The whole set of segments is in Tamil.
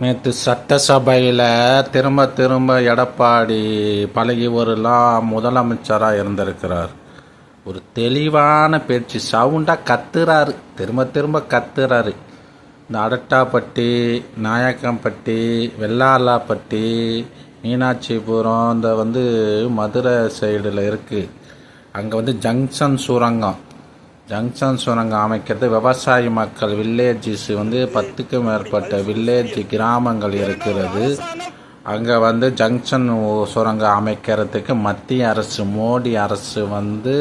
நேற்று சட்டசபையில் திரும்ப திரும்ப எடப்பாடி பழகிவரெல்லாம் முதலமைச்சராக இருந்திருக்கிறார். ஒரு தெளிவான பேச்சு சவுண்டாக கத்துறாரு. திரும்ப திரும்ப கத்துறாரு. இந்த அடட்டாப்பட்டி நாயக்கம்பட்டி வெள்ளாலாப்பட்டி மீனாட்சிபுரம் இந்த வந்து மதுரை சைடில் இருக்குது அங்கே வந்து ஜங்ஷன் சுரங்கம். ஜங்ஷன் சுரங்கம் அமைக்கிறது. விவசாய மக்கள் வில்லேஜஸ் வந்து பத்துக்கும் மேற்பட்ட வில்லேஜ் கிராமங்கள் இருக்கிறது. அங்கே வந்து ஜங்ஷன் சுரங்கம் அமைக்கிறதுக்கு மத்திய அரசு மோடி அரசு வந்து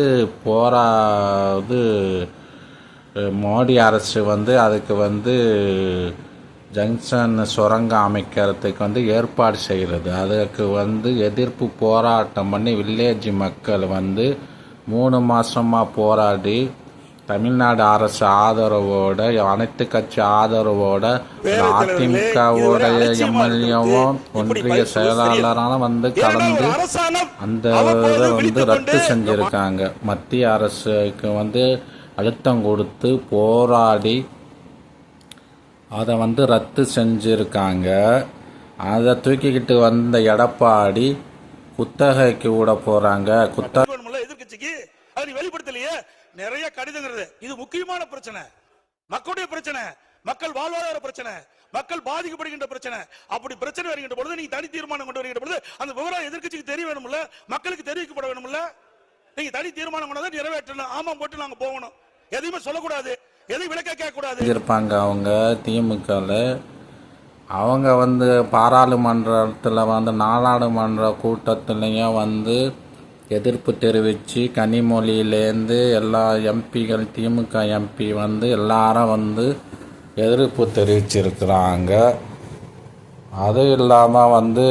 போரா இது மோடி அரசு வந்து அதுக்கு வந்து ஜங்ஷன் சுரங்கம் அமைக்கிறதுக்கு வந்து ஏற்பாடு செய்கிறது. அதுக்கு வந்து எதிர்ப்பு போராட்டம் பண்ணி வில்லேஜ் மக்கள் வந்து மூணு மாதமாக போராடி தமிழ்நாடு அரசு ஆதரவோட அனைத்து கட்சி ஆதரவோட அதிமுகவுடைய எம்எல்ஏவும் ஒன்றிய செயலாளரான வந்து கலந்து அந்த இதை வந்து ரத்து செஞ்சுருக்காங்க. மத்திய அரசுக்கு வந்து அழுத்தம் கொடுத்து போராடி அதை வந்து ரத்து செஞ்சுருக்காங்க. அதை தூக்கிக்கிட்டு வந்த எடப்பாடி குத்தகைக்கு விட போகிறாங்க குத்த வேணும்ல எதிர்க்கட்சிக்கு அது நீ வெளிப்படுத்தலையே நிறைய கடிதங்கிறது இது முக்கியமான பிரச்சனை. மக்களுடைய பிரச்சனை மக்கள் வாழ்வாதார பிரச்சனை மக்கள் பாதிக்கப்படுகின்ற பிரச்சனை. அப்படி பிரச்சனை வருகின்ற பொழுது நீங்க தனி தீர்மானம் கொண்டு வருகின்ற பொழுது அந்த விவரம் எதிர்கட்சிக்கு தெரிய வேணும்ல? மக்களுக்கு தெரிவிக்கப்பட வேணும்ல? நீங்க தனி தீர்மானம் கொண்டு நிறைவேற்றணும். ஆமாம் போட்டு நாங்க போகணும். எதையுமே சொல்லக்கூடாது. எதையும் விளக்க கேட்க கூடாது இருப்பாங்க அவங்க திமுகவில் அவங்க வந்து பாராளுமன்றத்தில் வந்து நாடாளுமன்ற கூட்டத்துலேயும் வந்து எதிர்ப்பு தெரிவித்து கனிமொழியிலேருந்து எல்லா எம்பிகள் திமுக எம்பி வந்து எல்லாரும் வந்து எதிர்ப்பு தெரிவிச்சிருக்கிறாங்க. அது இல்லாமல் வந்து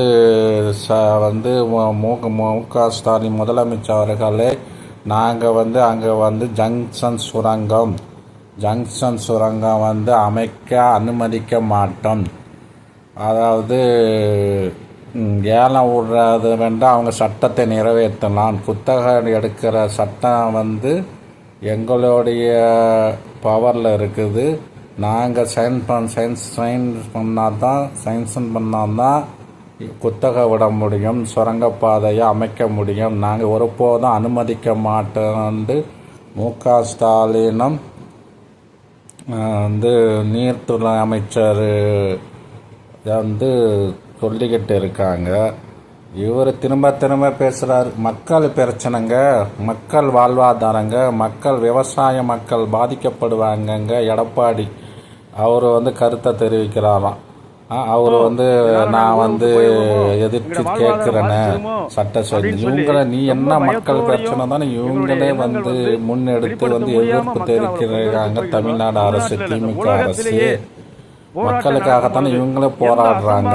ச வந்து மு- மு மு க ஸ்டாலின் முதலமைச்சர் அவர்களே நாங்கள் வந்து அங்கே வந்து ஜங்ஷன் சுரங்கம் ஜங்ஷன் சுரங்கம் வந்து அமைக்க அனுமதிக்க மாட்டோம். அதாவது ஏலம் விடுறது வேண்டாம் அவங்க சட்டத்தை நிறைவேற்றலாம். குத்தகை எடுக்கிற சட்டம் வந்து எங்களுடைய பவரில் இருக்குது. நாங்கள் சைன் பண் சைன்ஸ் சைன் பண்ணால் தான் சைன்ஸன் பண்ணால் தான் குத்தகை விட முடியும் சுரங்கப்பாதையை அமைக்க முடியும். நாங்கள் ஒருபோதும் அனுமதிக்க மாட்டோம்னு மு க ஸ்டாலினும் வந்து நீர்த்துறை அமைச்சர் வந்து சொல்லிக்கிட்டு இருக்காங்க. இவர் திரும்ப திரும்ப பேசுகிறார் மக்கள் பிரச்சனைங்க மக்கள் வாழ்வாதாரங்க மக்கள் விவசாய மக்கள் பாதிக்கப்படுவாங்கங்க எடப்பாடி. அவர் வந்து கருத்தை தெரிவிக்கிறாராம். அவர் வந்து நான் வந்து எதிர்த்து கேட்குறேன்னு சட்ட சொல்லி இவங்களை நீ என்ன மக்கள் பிரச்சனை தானே இவங்களே வந்து முன்னெடுத்து வந்து எதிர்ப்பு தெரிவிக்கிறாங்க தமிழ்நாடு அரசு திமுக அரசு. மக்களுக்காகத்தானே இவங்களே போராடுறாங்க.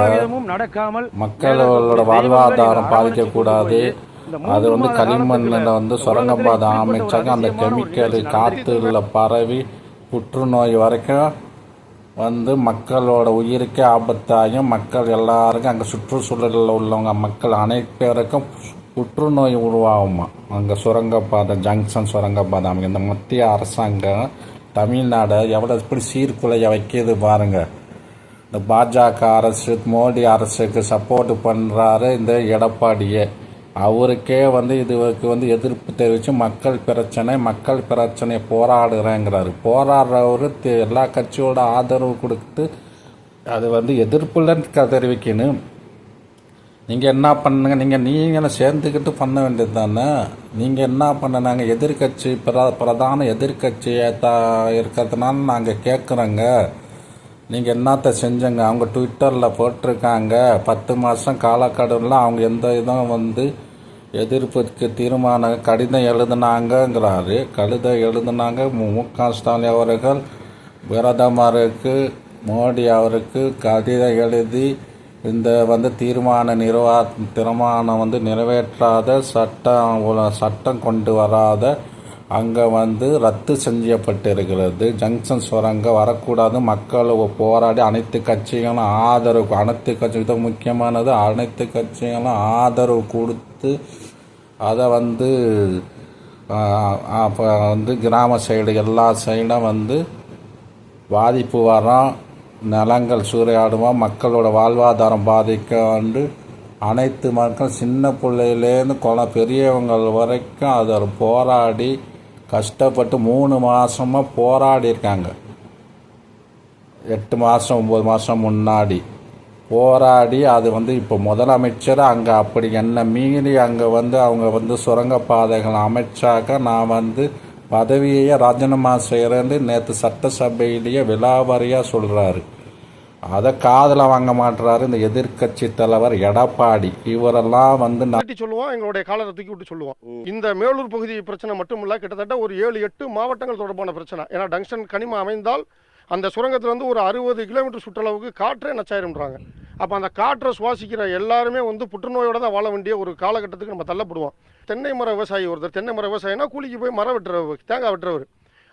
நடக்காமல் மக்களோட வாழ்வாதாரம் பாதிக்கக்கூடாது. அது வந்து களிமண்ணில் வந்து சுரங்கப்பாதை அமைச்சாங்க. அந்த கெமிக்கல் காற்றுல பரவி புற்றுநோய் வரைக்கும் வந்து மக்களோட உயிருக்கே ஆபத்தாகும் மக்கள் எல்லாருக்கும் அங்கே சுற்றுச்சூழலில் உள்ளவங்க மக்கள் அனைத்து பேருக்கும் புற்றுநோய் உருவாகுமா? அங்கே சுரங்கப்பாதை ஜங்ஷன் சுரங்கப்பாதை அமைக்க. இந்த மத்திய அரசாங்கம் தமிழ்நாடை எவ்வளோ எப்படி சீர்குலைய வைக்கிது பாருங்கள் இந்த பாஜக அரசு மோடி அரசுக்கு சப்போர்ட் பண்ணுறாரு இந்த எடப்பாடியே. அவருக்கே வந்து இதுக்கு வந்து எதிர்ப்பு தெரிவித்து மக்கள் பிரச்சனை மக்கள் பிரச்சனை போராடுறேங்கிறாரு. போராடுறவர் எல்லா கட்சியோட ஆதரவு கொடுத்து அது வந்து எதிர்ப்புலன்னு தெரிவிக்கணும். நீங்கள் என்ன பண்ணுங்க நீங்கள் நீங்களும் சேர்ந்துக்கிட்டு பண்ண வேண்டியது தானே நீங்கள் என்ன பண்ணனாங்க எதிர்கட்சி பிர பிரதான எதிர்கட்சியை த இருக்கிறதுனால நாங்கள் கேட்குறோங்க நீங்கள் என்னத்த செஞ்சங்க? அவங்க ட்விட்டரில் போட்டிருக்காங்க. பத்து மாதம் காலக்கெடுவில் அவங்க எந்த இதுவும் வந்து எதிர்ப்புக்கு தீர்மானம் கடிதம் எழுதுனாங்கங்கிறாரு. கடிதம் எழுதுனாங்க. மு மு க ஸ்டாலின் அவர்கள் பிரதமருக்கு மோடி அவருக்கு கடிதம் எழுதி இந்த வந்து தீர்மான நிர்வா தீர்மானம் வந்து நிறைவேற்றாத சட்டம் சட்டம் கொண்டு வராத அங்கே வந்து ரத்து செஞ்சப்பட்டிருக்கிறது. ஜங்ஷன் சுரங்கம் வரக்கூடாது. மக்கள் போராடி அனைத்து கட்சிகளும் ஆதரவு அனைத்து கட்சி இது முக்கியமானது அனைத்து கட்சிகளும் ஆதரவு கொடுத்து அதை வந்து அப்போ வந்து கிராம சைடு எல்லா சைடும் வந்து பாதிப்பு வரோம் நலங்கள் சூறையாடுவோம் மக்களோட வாழ்வாதாரம் பாதிக்க வந்து அனைத்து மக்கள் சின்ன பிள்ளையிலேருந்து குழ பெரியவங்கள் வரைக்கும் அதை போராடி கஷ்டப்பட்டு மூணு மாதமாக போராடி இருக்காங்க. எட்டு மாதம் ஒம்பது மாதம் முன்னாடி போராடி அது வந்து இப்போ முதலமைச்சர் அங்கே அப்படி என்ன மீறி அங்கே வந்து அவங்க வந்து சுரங்கப்பாதைகள் அமைச்சாக்க நான் வந்து பதவியையே ராஜினாமா செய்கிறேன்னு நேற்று சட்டசபையிலேயே விலாவாரியாக சொல்கிறாரு அதை காதில் வாங்க மாட்டுறாரு இந்த எதிர்க்கட்சி தலைவர் எடப்பாடி. இவரெல்லாம் வந்து ந- சொல்லுவோம் எங்களுடைய காலரை தூக்கி விட்டு சொல்லுவோம். இந்த மேலூர் பகுதி பிரச்சனை மட்டும் இல்லை கிட்டத்தட்ட ஒரு ஏழு எட்டு மாவட்டங்கள் தொடர்பான பிரச்சனை. ஏன்னா டங்ஷன் கனிமம் அமைந்தால் அந்த சுரங்கத்திலிருந்து ஒரு அறுபது கிலோமீட்டர் சுற்றளவுக்கு காற்றே நச்சாயிரும்ன்றாங்க. அப்போ அந்த காற்றை சுவாசிக்கிற எல்லாருமே வந்து புற்றுநோயோட தான் வாழ வேண்டிய ஒரு காலகட்டத்துக்கு நம்ம தள்ளப்படுவோம். தென்னை மர விவசாயி ஒருத்தர் தென்னை மர விவசாயினா கூலிக்கு போய் மரம் வெட்டுறவர் தேங்காய் வெட்டுறவர்.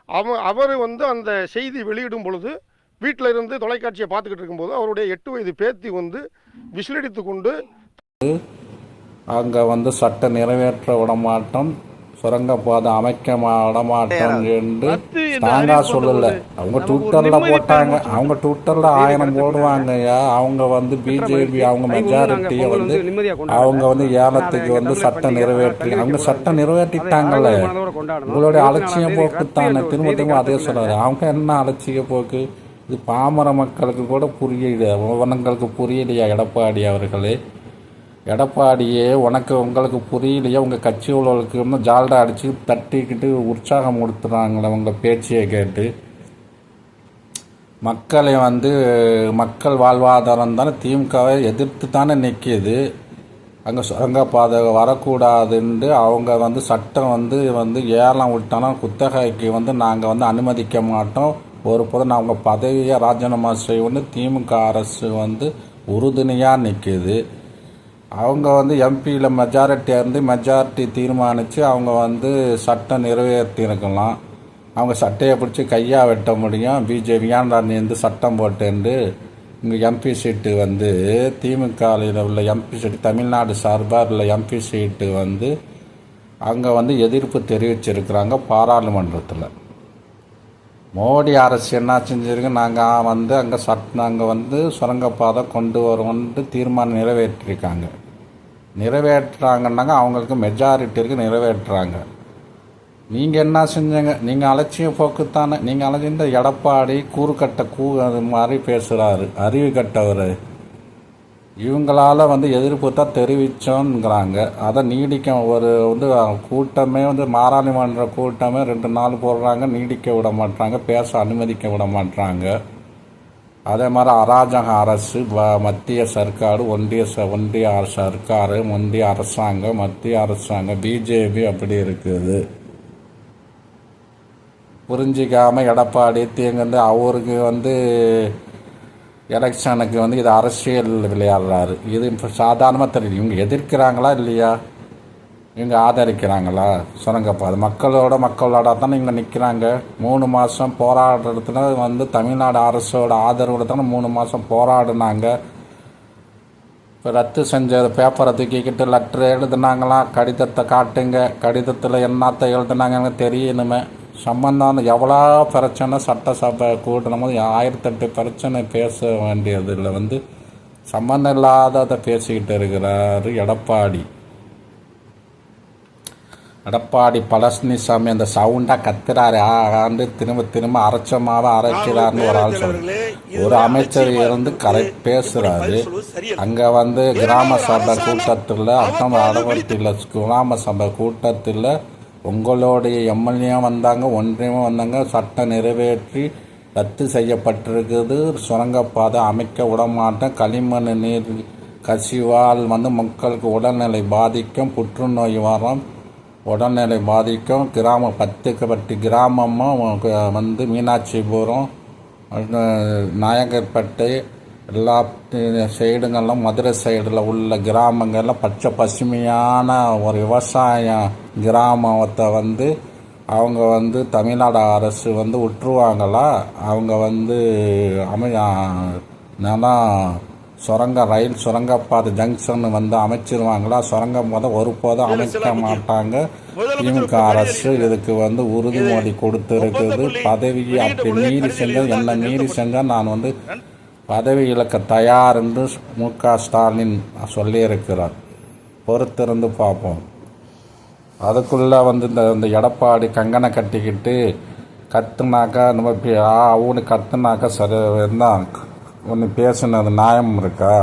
அவன் அவர் வந்து அந்த செய்தி வெளியிடும் பொழுது வீட்டில் இருந்து தொலைக்காட்சியை பார்த்துக்கிட்டு இருக்கும்போது அவருடைய எட்டு வயது பேத்தி வந்து விசிலடித்து கொண்டு அங்கே வந்து சட்டம் நிறைவேற்ற விட மாட்டோம் சுரங்கப்பாதை அமைக்க மா- விடமாட்டோம் என்று நாங்க சொல்லல. அவங்க ட்விட்டர்ல போட்டாங்க. அவங்க ட்விட்டர்ல ஆயிரம் போடுவாங்கய்யா அவங்க வந்து பிஜேபி அவங்க மெஜாரிட்டியை வந்து அவங்க வந்து ஏலத்துக்கு வந்து சட்டம் நிறைவேற்றி அவங்க சட்டம் நிறைவேற்றிட்டாங்கல்ல உங்களுடைய அலட்சிய போக்கு தானே திரும்ப திரும்ப அதே சொல்றாரு அவங்க என்ன அலட்சிய போக்கு? இது பாமர மக்களுக்கு கூட புரியல உனங்களுக்கு புரியலையா எடப்பாடி அவர்களே. எடப்பாடியே உனக்கு உங்களுக்கு புரியலையே உங்கள் கட்சி உள்ளவர்களுக்கு இன்னும் ஜால்டா அடித்து தட்டிக்கிட்டு உற்சாகம் கொடுத்துறாங்களே உங்கள் பேச்சையை கேட்டு. மக்களை வந்து மக்கள் வாழ்வாதாரம் தானே திமுகவை எதிர்த்து தானே நிற்கிது அங்கே சுரங்கப்பாதை வரக்கூடாதுன்ட்டு அவங்க வந்து சட்டம் வந்து வந்து ஏலம் விட்டோன்னா குத்தகைக்கு வந்து நாங்கள் வந்து அனுமதிக்க மாட்டோம். ஒரு போதும் அவங்க பதவியை ராஜினாமா செய்யணும்னு திமுக அரசு வந்து உறுதுணையாக நிற்கிது அவங்க வந்து எம்பியில் மெஜாரிட்டியாக இருந்து மெஜாரிட்டி தீர்மானித்து அவங்க வந்து சட்டம் நிறைவேற்றிருக்கலாம். அவங்க சட்டையை பிடிச்சி கையாக வெட்ட முடியும். பிஜேபி ஏன்டா நீ வந்து சட்டம் போட்டுண்டு இங்கே எம்பி சீட்டு வந்து திமுகவில் உள்ள எம்பி சீட்டு தமிழ்நாடு சார்பாக உள்ள எம்பி சீட்டு வந்து அங்கே வந்து எதிர்ப்பு தெரிவிச்சிருக்கிறாங்க பாராளுமன்றத்தில். மோடி அரசு என்ன செஞ்சிருக்கு? நாங்கள் வந்து அங்கே சட் நாங்கள் வந்து சுரங்கப்பாதை கொண்டு வருவோன்ட்டு தீர்மானம் நிறைவேற்றிருக்காங்க. நிறைவேற்றுறாங்கன்னாங்க அவங்களுக்கு மெஜாரிட்டி இருக்கு நிறைவேற்றுறாங்க. நீங்கள் என்ன செஞ்சீங்க? நீங்கள் அலட்சிய போக்குத்தானே நீங்கள் அலட்சிய இந்த எடப்பாடி கூறுக்கட்ட கூ அது மாதிரி பேசுகிறாரு அறிவு கட்டவர். இவங்களால வந்து எதிர்ப்பு தான் தெரிவித்தோங்கிறாங்க அதை நீடிக்க ஒரு வந்து கூட்டமே வந்து மாராளிமன்ற கூட்டமே ரெண்டு நாள் போடுறாங்க நீடிக்க விட மாட்டாங்க பேச அனுமதிக்க விட மாட்டாங்க அதே மாதிரி அராஜக அரசு வ- மத்திய சர்க்கார் ஒன்றிய ச- ஒன்றிய சர்க்கார் ஒன்றிய அரசாங்கம் மத்திய அரசாங்கம் பிஜேபி அப்படி இருக்குது. புரிஞ்சிக்காமல் எடப்பாடி தேங்கந்து அவருக்கு வந்து எலெக்ஷனுக்கு வந்து இது அரசியல் விளையாடுறாரு. இது இப்போ சாதாரணமாக தெரியும். இவங்க எதிர்க்கிறாங்களா இல்லையா? இங்கே ஆதரிக்கிறாங்களா? சுரங்கப்பாதை மக்களோட மக்களோட தானே இங்கே நிற்கிறாங்க மூணு மாதம் போராடுறதுல வந்து தமிழ்நாடு அரசோட ஆதரவோட தானே மூணு மாதம் போராடினாங்க. இப்போ ரத்து செஞ்ச பேப்பரை தூக்கிக்கிட்டு லெட்ரு எழுதுனாங்களாம் கடிதத்தை காட்டுங்க. கடிதத்தில் என்னத்தை எழுதுனாங்கன்னு தெரியணுமே. சம்பந்தம் எவ்வளோ பிரச்சனை? சட்டசபை கூட்டணும் போது ஆயிரத்தெட்டு பிரச்சனை பேச வேண்டியதில் வந்து சம்மந்தம் இல்லாததை பேசிக்கிட்டு இருக்கிறாரு எடப்பாடி. எடப்பாடி பழனிசாமி அந்த சவுண்டாக கத்துறாரு. ஆ, ஆண்டு திரும்ப திரும்ப அரைச்சமாவை அரைக்கிறாருன்னு ஒரு ஆள் சொல்றாரு. ஒரு அமைச்சர் இருந்து கரெக்ட் பேசுறாரு. அங்க வந்து கிராம சபை கூட்டத்தில் அட்டம் அடவட்டியில் கிராம சபை கூட்டத்தில் உங்களுடைய எம்எல்ஏ வந்தாங்க ஒன்றியமும் வந்தாங்க சட்டம் நிறைவேற்றி ரத்து செய்யப்பட்டிருக்குது. சுரங்கப்பாதை அமைக்க விடமாட்டேன். களிமண் நீர் கசிவால் வந்து மக்களுக்கு உடல்நிலை பாதிக்கும் புற்றுநோய் வரும். உடல்நிலை பாதிக்கும். கிராமம் பத்துக்கு பத்து கிராமமும் வந்து மீனாட்சிபுரம் அஹ், நாயக்கர்பேட்டை எல்லா சைடுங்கள்லாம் மதுரை சைடில் உள்ள கிராமங்களில் பச்சை பசுமையான ஒரு விவசாய கிராமத்தை வந்து அவங்க வந்து தமிழ்நாடு அரசு வந்து விட்டுருவாங்களா அவங்க வந்து அமையா நிலம் சுரங்க ரயில் சுரங்கப்பாதை ஜங்ஷன் வந்து அமைச்சிருவாங்களா? சுரங்கம் போத ஒருபோதும் அமைக்க மாட்டாங்க. திமுக அரசு இதுக்கு வந்து உறுதிமொழி கொடுத்துருக்குது. பதவியை அப்படி மீறி செஞ்சால் என்ன மீறி செஞ்சால் நான் வந்து பதவி இழக்க தயார் என்று மு க. ஸ்டாலின் சொல்லியிருக்கிறார். பொறுத்திருந்து பார்ப்போம். அதுக்குள்ளே வந்து இந்த இந்த எடப்பாடி கங்கனை கட்டிக்கிட்டு கத்துனாக்கா நம்ம ஊன்னு கத்துனாக்கா சரி என்ன ஒன்று பேசுனது நியாயம் இருக்கா?